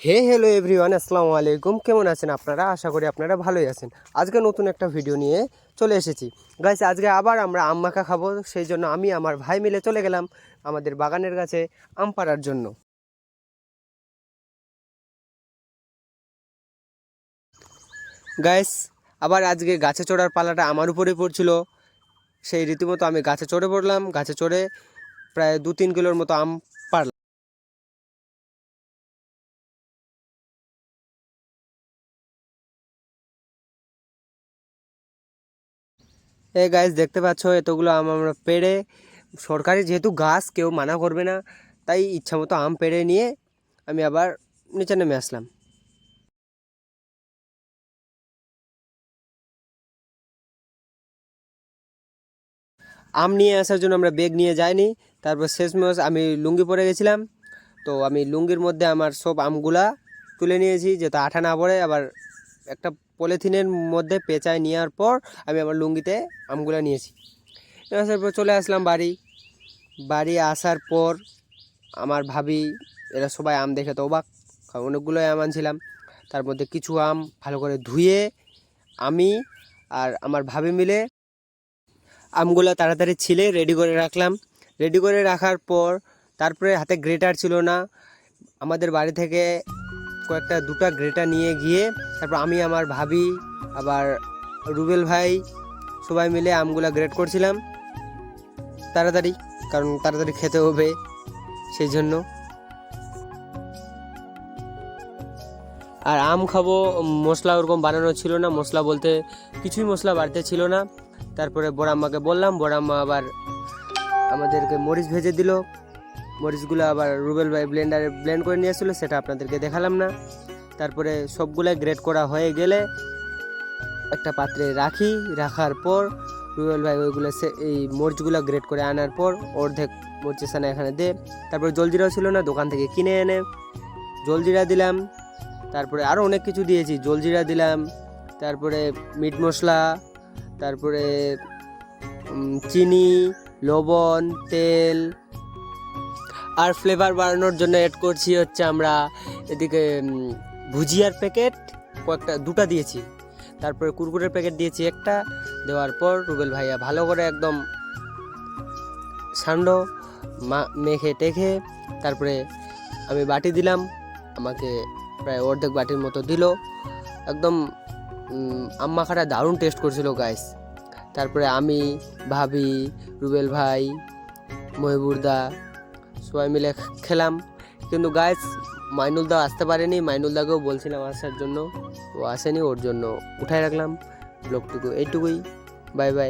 হে hello everyone আসসালামু আলাইকুম। কেমন আছেন আপনারা? আশা করি আপনারা ভালোই আছেন। আজকে নতুন একটা ভিডিও নিয়ে চলে এসেছি। গাইস আজকে আবার আমরা আম মাখা খাব, সেই জন্য আমি আমার ভাই মিলে চলে গেলাম আমাদের বাগানের কাছে আম পাড়ার জন্য। গাইস আবার আজকে গাছে চড়ার পালাটা আমার উপরে পড়ছিল। সেই রীতিমতো আমি গাছে চড়ে পড়লাম। গাছে চড়ে প্রায় দু তিন কিলোর মতো আম এই গাছ দেখতে পাচ্ছ, এতগুলো আম আমরা পেড়ে, সরকারি যেহেতু গাছ কেউ মানা করবে না, তাই ইচ্ছা মতো আম পেড়ে নিয়ে আমি আবার নিচে নেমে আসলাম। আম নিয়ে আসার জন্য আমরা বেগ নিয়ে যাইনি, তারপর শেষমেশ আমি লুঙ্গি পরে গেছিলাম। তো আমি লুঙ্গির মধ্যে আমার সব আমগুলা তুলে নিয়েছি যাতে আঠা না পড়ে, আবার একটা পলিথিনের মধ্যে পেঁচায় নেওয়ার পর আমি আমার লুঙ্গিতে আমগুলো নিয়েছি। নিয়ে আসার পর চলে আসলাম বাড়ি। বাড়ি আসার পর আমার ভাবি, এরা সবাই আম দেখে তো অবাক অনেকগুলোই আম আনছিলাম। তার মধ্যে কিছু আম ভালো করে ধুয়ে আমি আর আমার ভাবি মিলে আমগুলো তাড়াতাড়ি ছিলে রেডি করে রাখলাম। রেডি করে রাখার পর তারপরে হাতে গ্রেটার ছিল না। আমাদের বাড়ি থেকে কয়েকটা, দুটা গ্রেটা নিয়ে গিয়ে তারপর আমি, আমার ভাবি, আবার রুবেল ভাই সবাই মিলে আমগুলা গ্রেট করছিলাম। তাড়াতাড়ি, কারণ তাড়াতাড়ি খেতে হবে সেই জন্য। আর আম খাব, মশলা ওরকম বানানো ছিল না, মশলা বলতে কিছুই মশলা বাড়িতে ছিল না। তারপরে বড়াম্মাকে বললাম বড়াম্মা আবার আমাদেরকে মরিচ ভেজে দিল। মরিচগুলো আবার রুবেল ভাই ব্লেন্ডারে ব্লেন্ড করে নিয়ে আসছিল সেটা আপনাদেরকে দেখালাম না। তারপরে সবগুলাই গ্রেড করা হয়ে গেলে একটা পাত্রে রাখি, রাখার পর রুবেল ভাই ওইগুলো সে, এই মরিচগুলো গ্রেড করে আনার পর অর্ধেক মরিচের সানা এখানে দে। তারপরে জলজিরাও ছিল না, দোকান থেকে কিনে এনে জলজিরা দিলাম। তারপরে আরও অনেক কিছু দিয়েছি, জলজিরা দিলাম। তারপরে মিট মশলা, তারপরে চিনি, লবণ, তেল আর ফ্লেভার বাড়ানোর জন্য অ্যাড করছি হচ্ছে আমরা এদিকে ভুজিয়ার প্যাকেট কয়েকটা দুটা দিয়েছি। তারপরে কুরকুরের প্যাকেট দিয়েছি একটা। দেওয়ার পর রুবেল ভাইয়া ভালো করে একদম সান্ড মেখে টেখে তারপরে আমি বাটি দিলাম। আমাকে প্রায় অর্ধেক বাটির মতো দিল। একদম উম, আম মাখাটা দারুণ টেস্ট করছিল গাইস তারপরে আমি ভাবি রুবেল ভাই মহিবুরদা সবাই মিলে খেলাম। কিন্তু গাইস মাইনুলদা আসতে পারেনি। মাইনুলদাকেও বলছিলাম আসার জন্য। ও আসেনি, ওর জন্য উঠায় রাখলাম। ব্লগটুকু এইটুকুই। Bye bye.